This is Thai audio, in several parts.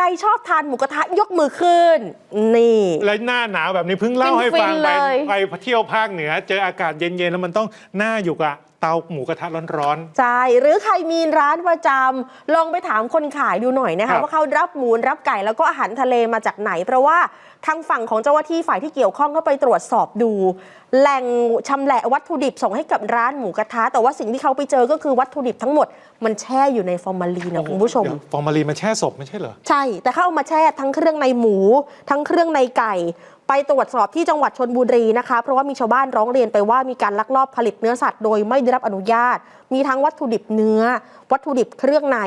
รชอบทานหมูกระทะยกมือขึ้น นี่ แล้วหน้าหนาวแบบนี้เพิ่งเล่าให้ฟังฟินๆไปเลย ไปเที่ยวภาคเหนือ เจออากาศเย็นๆแล้วมันต้องหน้าอยู่กับเตาหมูกระทะร้อน ใช่หรือใครมีร้านประจำลองไปถามคนขายดูหน่อยนะครัคะ บว่าเขารับหมูรับไก่แล้วก็อาหารทะเลมาจากไหน เพราะว่าทางฝั่งของเจ้าหน้าที่ฝ่ายที่เกี่ยวข้องก็ไปตรวจสอบดู แหล่งชำแหละวัตถุดิบส่งให้กับร้านหมูกระทะ แต่ว่าสิ่งที่เขาไปเจอก็คือวัตถุดิบทั้งหมดมันแช่อยู่ในฟอร์มาลีนๆนะคุณผู้ชม เดี๋ยวฟอร์มาลีนมาแช่ศพไม่ใช่เหรอ ใช่ แต่เข้าเอามาแช่ทั้งเครื่องในหมู ทั้งเครื่องในไก่ ไปตรวจสอบที่จังหวัดชนบุรีนะคะ เพราะว่ามีชาวบ้านร้องเรียนไปว่ามีการลักลอบผลิตเนื้อสัตว์โดยไม่ได้รับอนุญาต มีทั้งวัตถุดิบเนื้อ วัตถุดิบเครื่องใน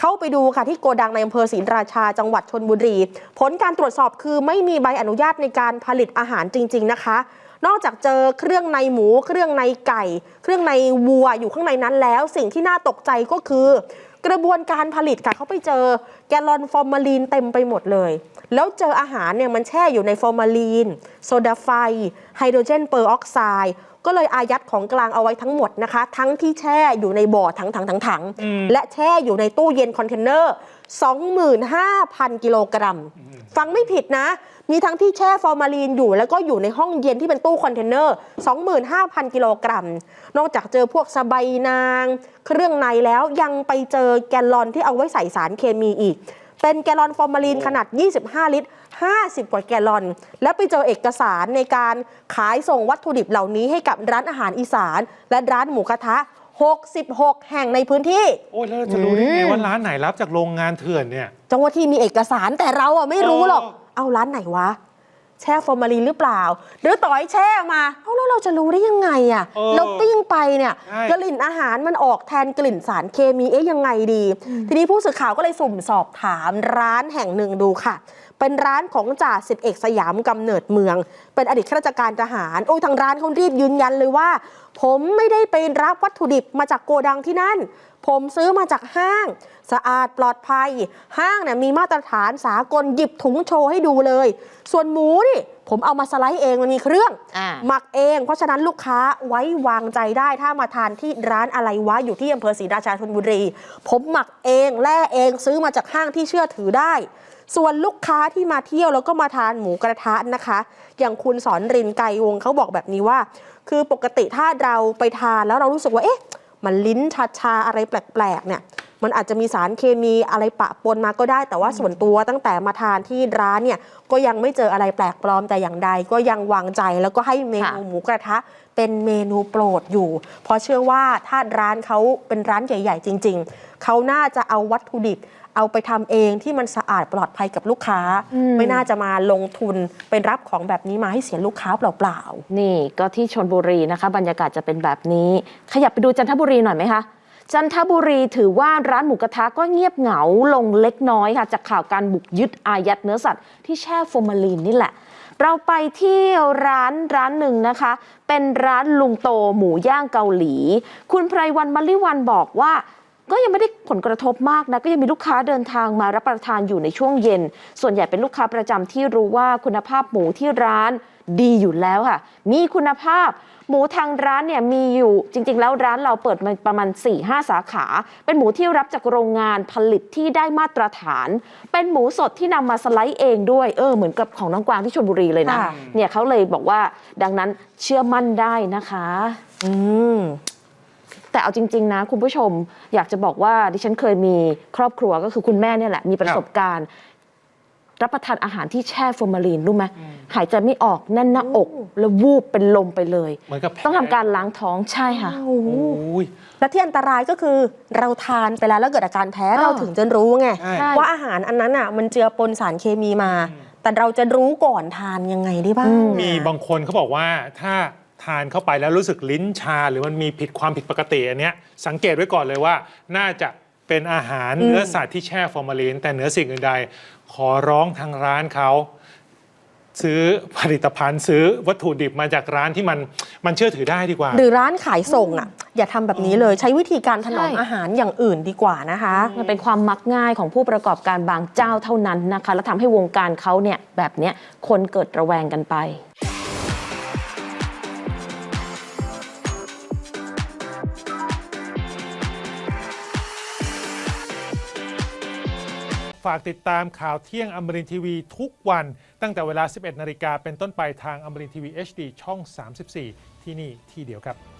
เข้าไปดูค่ะที่โกดังในอำเภอศรีราชาจังหวัดชนบุรี ผลการตรวจสอบคือไม่มีใบอนุญาตในการผลิตอาหารจริง ๆ นะคะนอกจากเจอเครื่องในหมู เครื่องในไก่ เครื่องในวัวอยู่ข้างในนั้นแล้ว สิ่งที่น่าตกใจก็คือ กระบวนการผลิตค่ะเขาไปเจอแกลลอนฟอร์มาลีนเต็มไปหมดเลย แล้วเจออาหารเนี่ยมันแช่อยู่ในฟอร์มาลีน โซดาไฟ ไฮโดรเจนเปอร์ออกไซด์ก็เลยอายัดของกลางเอาไว้ทั้งหมดนะคะ ทั้งที่แช่อยู่ในบ่อถังถังถังถังๆอืมและแช่อยู่ในตู้เย็นคอนเทนเนอร์ 25,000 กิโลกรัม ฟังไม่ผิดนะ มีทั้งที่แช่ฟอร์มาลีนอยู่ แล้วก็อยู่ในห้องเย็นที่เป็นตู้คอนเทนเนอร์ 25,000 กิโลกรัม นอกจากเจอพวกสบายนาง เครื่องในแล้วยังไปเจอแกลลอนที่เอาไว้ใส่สารเคมีอีก เป็นแกลลอนฟอร์มาลีนขนาด 25 ลิตร 50 กว่าแกลลอน แล้วไปเจอเอกสารในการขายส่งวัตถุดิบเหล่านี้ให้กับร้านอาหารอีสาน และร้านหมูกระทะ 66 แห่งในพื้นที่ โอ้ยแล้วเราจะรู้ได้ไงว่าร้านไหนรับจากโรงงานเถื่อนเนี่ย จังหวัดที่มีเอกสารแต่เราอะไม่รู้หรอกอ๋อเอาร้านไหนวะ แช่ฟอร์มาลีนหรือเปล่า หรือต่อยแช่มาเอาแล้วเราจะรู้ได้ยังไงอะเออเราปิ้งไปเนี่ยใช่ กลิ่นอาหารมันออกแทนกลิ่นสารเคมีเอ๊ยยังไงดี ทีนี้ผู้สื่อข่าวก็เลยสุ่มสอบถามร้านแห่งหนึ่งดูค่ะ เป็นร้านของจ่าสิบเอกสยามกำเนิดเมือง เป็นอดีตข้าราชการทหารโอ้ยทางร้านเขารีบยืนยันเลยว่า ผมไม่ได้ไปรับวัตถุดิบมาจากโกดังที่นั่น ผมซื้อมาจากห้าง สะอาดปลอดภัย ห้างเนี่ยมีมาตรฐานสากลหยิบถุงโชว์ให้ดูเลย ส่วนหมูนี่ผมเอามาสไลด์เองมันมีเครื่องอ่าหมักเอง เพราะฉะนั้นลูกค้าไว้วางใจได้ถ้ามาทานที่ร้านอะไรวะอยู่ที่อำเภอศรีราชาชลบุรี ผมหมักเองแล่เองซื้อมาจากห้างที่เชื่อถือได้ ส่วนลูกค้าที่มาเที่ยวแล้วก็มาทานหมูกระทะนะคะ อย่างคุณสอนรินไกรวงเขาบอกแบบนี้ว่า คือปกติถ้าเราไปทานแล้วเรารู้สึกว่าเอ๊ะ มันลิ้นชาชาอะไรแปลกๆเนี่ยมันอาจจะมีสารเคมีอะไรปะปนมาก็ได้ แต่ว่าส่วนตัวตั้งแต่มาทานที่ร้านเนี่ยก็ยังไม่เจออะไรแปลกปลอมแต่อย่างใด ก็ยังวางใจแล้วก็ให้เมนูหมูกระทะ เป็นเมนูโปรดอยู่ เพราะเชื่อว่าถ้าร้านเขาเป็นร้านใหญ่ ๆ จริง ๆเขาน่าจะเอาวัตถุดิบ เอาไปทำเองที่มันสะอาดปลอดภัยกับลูกค้าอืมไม่น่าจะมาลงทุนเป็นรับของแบบนี้มาให้เสียลูกค้าเปล่าๆ นี่ก็ที่ชนบุรีนะคะ บรรยากาศจะเป็นแบบนี้ ขยับไปดูจันทบุรีหน่อยไหมคะจันทบุรีถือว่าร้านหมูกระทะก็เงียบเหงาลงเล็กน้อยค่ะ จากข่าวการบุกยึดอายัดเนื้อสัตว์ที่แช่ฟอร์มาลีนนี่แหละ เราไปที่ร้านร้านหนึ่งนะคะ เป็นร้านลุงโตหมูย่างเกาหลี คุณไพรวันมลิวันบอกว่า ก็ยังไม่ได้ผลกระทบมากนะก็ยังมีลูกค้าเดินทางมารับประทานอยู่ในช่วงเย็น ส่วนใหญ่เป็นลูกค้าประจำที่รู้ว่าคุณภาพหมูที่ร้านดีอยู่แล้วค่ะ มีคุณภาพ หมูทางร้านเนี่ยมีอยู่จริง ๆ แล้วร้านเราเปิดมาประมาณ 4-5 สาขา เป็นหมูที่รับจากโรงงานผลิตที่ได้มาตรฐาน เป็นหมูสดที่นำมาสไลด์เองด้วย เออเหมือนกับของน้องกวางที่ชลบุรีเลยนะค่ะเนี่ยเขาเลยบอกว่าดังนั้นเชื่อมั่นได้นะคะ อืม แต่เอาจริง ๆ นะ คุณผู้ชมอยากจะบอกว่าดิฉันเคยมีครอบครัวก็คือคุณแม่เนี่ยแหละ มีประสบการณ์ รับประทานอาหารที่แช่ฟอร์มาลีนรู้ไหมหายใจไม่ออกแน่นหน้าอก แล้ววูบเป็นลมไปเลย เหมือนกับแพ้ ต้องทำการล้างท้องใช่ค่ะ โอ้โหโอ้ยและที่อันตรายก็คือเราทานไปแล้วแล้วเกิดอาการแพ้อ่าเราถึงจะรู้ไงใช่ใช่ ว่าอาหารอันนั้นอะมันเจือปนสารเคมีมา แต่เราจะรู้ก่อนทานยังไงได้บ้างอืมมีบางคนเขาบอกว่าถ้า ทานเข้าไปแล้วรู้สึกลิ้นชา หรือมันมีผิดความผิดปกติอันเนี้ยสังเกตไว้ก่อนเลยว่า น่าจะเป็นอาหารอืมเนื้อสัตว์ที่แช่ฟอร์มาลีนแต่เหนือสิ่งอื่นใด ขอร้องทางร้านเขาซื้อผลิตภัณฑ์ซื้อวัตถุดิบมาจากร้านที่มันมันเชื่อถือได้ดีกว่า หรือร้านขายส่งอะ อย่าทำแบบนี้เลยใช้วิธีการถนอมใช่ อาหารอย่างอื่นดีกว่านะคะ มันเป็นความมักง่ายของผู้ประกอบการบางเจ้าเท่านั้นนะคะ แล้วทำให้วงการเขาเนี่ยแบบเนี้ยคนเกิดระแวงกันไปฝากติดตามข่าวเที่ยงอมรินทีวีทุกวัน ตั้งแต่เวลา 11 นาฬิกาเป็นต้นไปทางอมรินทีวี HD ช่อง 34 ที่นี่ที่เดียวครับ